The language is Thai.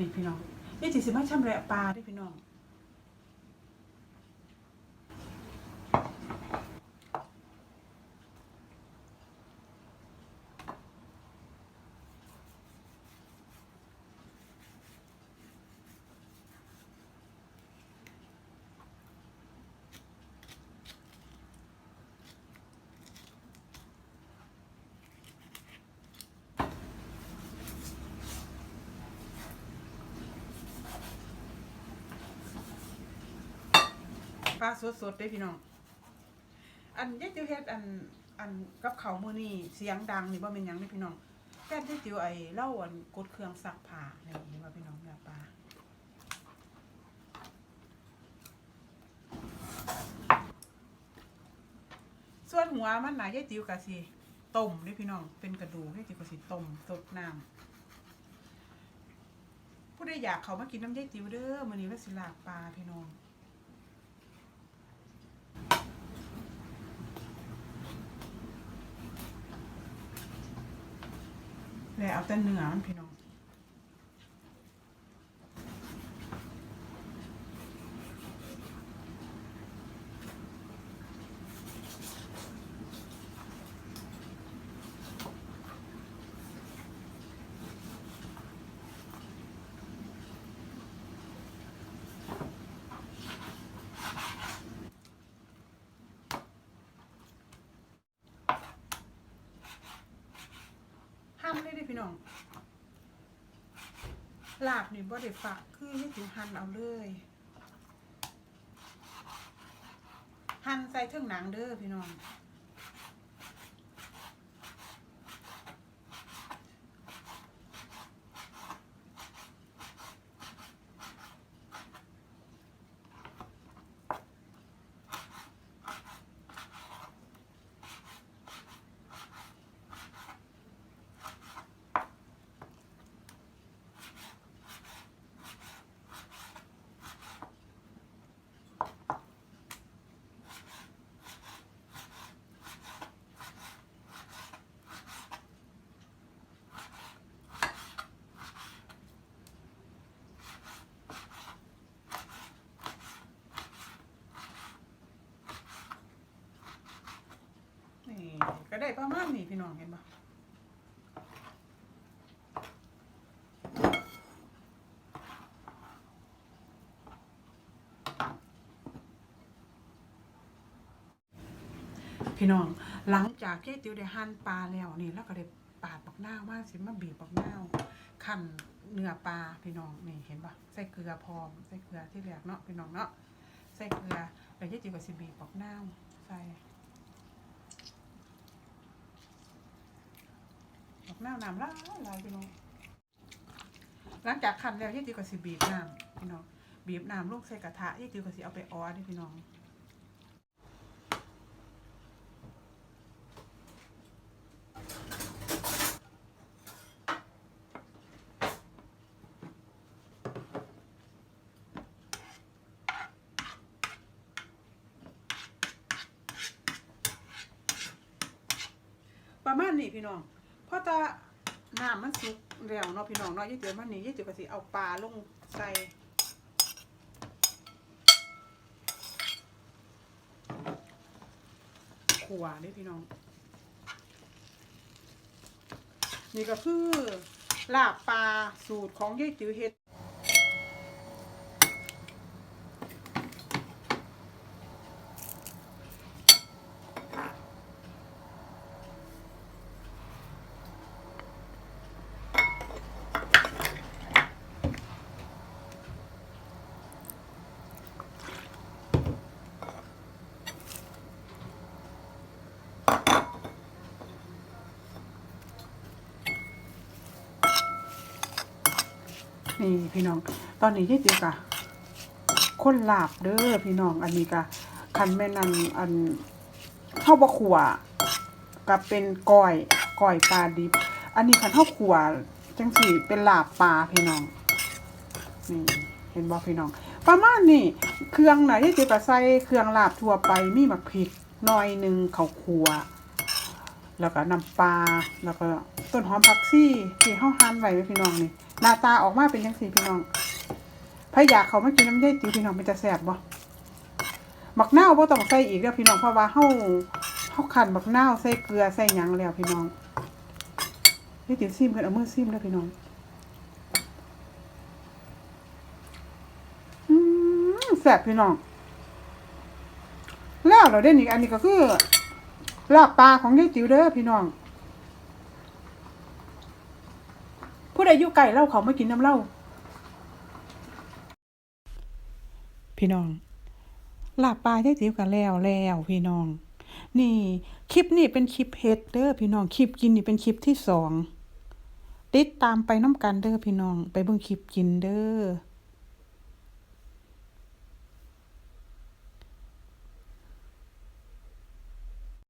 นี่พี่น้องนี่จีสิมาช่ำแหละปลาเด้พี่น้อง ปลาสดๆเด้พี่น้อง อันยายจิ๋วเฮ็ดอันอันกับเขามือนี้เสียงดังนี่บ่แม่นหยังเด้พี่น้องแฟนยายจิ๋วไอ้เล่าอันกดเครื่องซักผ้านี่เห็นบ่พี่น้องเนื้อปลาส่วนหัวมันน่ะยายจิ๋วก็สิต้มเด้พี่น้อง เป็นกระดูกยายจิ๋วก็สิต้มสดน้ำผู้ใดอยากเขามากินน้ำยายจิ๋วเด้อมื้อนี้ว่าสิลาบปลาพี่น้อง แล้วเอาแต่เนื้อมันพี่น้อง ห้ามเลยเด้พี่ น้องลาบนี่บ่ได้ฝากคือให้ถึงหั่นเอาเลยหั่นใส่เครื่องหนังเด้อพี่น้อง นี่ก็ได้ประมาณนี้พี่น้องเห็นปะพี่น้องหลังจากที่ติวได้หั่นปลาแล้วนี่แล้วก็ได้ปาดปักหน้าวมาสิมาบีบปักหน้าวคั่นเนื้อปลาพี่น้องนี่เห็นปะใส่เกลือพร้อมใส่เกลือที่แรกเนาะพี่น้องเนาะใส่เกลือแล้วยี่จิวก็สิบีบปักหน้าใส่ ออก แนวน้ำลายลายพี่น้องหลังจากคันแล้วยี่ติวก็สิบีบน้ำพี่น้องบีบน้ำลงใส่กระทะยี่ติวก็สิเอาไปออนี่พี่น้องประมาณนี้พี่น้อง พราะตาน้ำมันสุกแล้วเนาะพี่น้องเนาะยี่เตียวมันนี่ยี่เตียวก็สิเอาปลาลงใส่ขัวเด้พี่น้อง นี่ก็คือลาบปลาสูตรของยี่ติ๋วเฮ็ด นี่พี่น้อง ตอนนี้ที่ติวกะคนลาบเด้อพี่น้อง อันนี้กะคันแม่นำอันเข้าบะขัวกับเป็นก้อยก้อยปลาดิบ อันนี้คันเข้าขัวจังสี่เป็นลาบปลาพี่น้อง นี่เห็นบ่พี่น้อง ประมาณนี้เครื่องไหนที่ติวกะใส่เครื่องลาบทั่วไปมีมักพริกหน่อยหนึ่งเขาวขัวแล้วก็น้ำปลาแล้วก็ต้นหอมผักชีที่เฮาหั่นไว้ไว้พี่น้องนี่ หน้าตาออกมาเป็นจังซี่พี่น้องพะยากเขาไมากินน้ำยายติ๋วพี่น้องมันจะแซ่บบ่บักเน่าวบ่ต้องใส่อีกแล้วพี่น้องเพราะว่าเฮาเฮาคั่นบักเน่าใส่เกลือใส่หยังแล้วพี่น้องยายติ๋วซิมกันเอามือซิมแล้วพี่น้องแซ่บพี่น้องแล้วเราได้อีกอันนี้ก็คือลาบปลาของยายติ๋วเด้อพี่น้อง ใดอยู่ไก่เล่าเขามากินน้ำเล่า พี่น้องลาบปลายายติ๋วกันแล้วแล้วพี่น้อง นี่ คลิปนี้เป็นคลิปเฮ็ดเด้อพี่น้องคลิปกินนี่เป็นคลิปที่สองติดตามไปน้ำกันเด้อพี่น้อง ไปเบิ่งคลิปกินเด้อ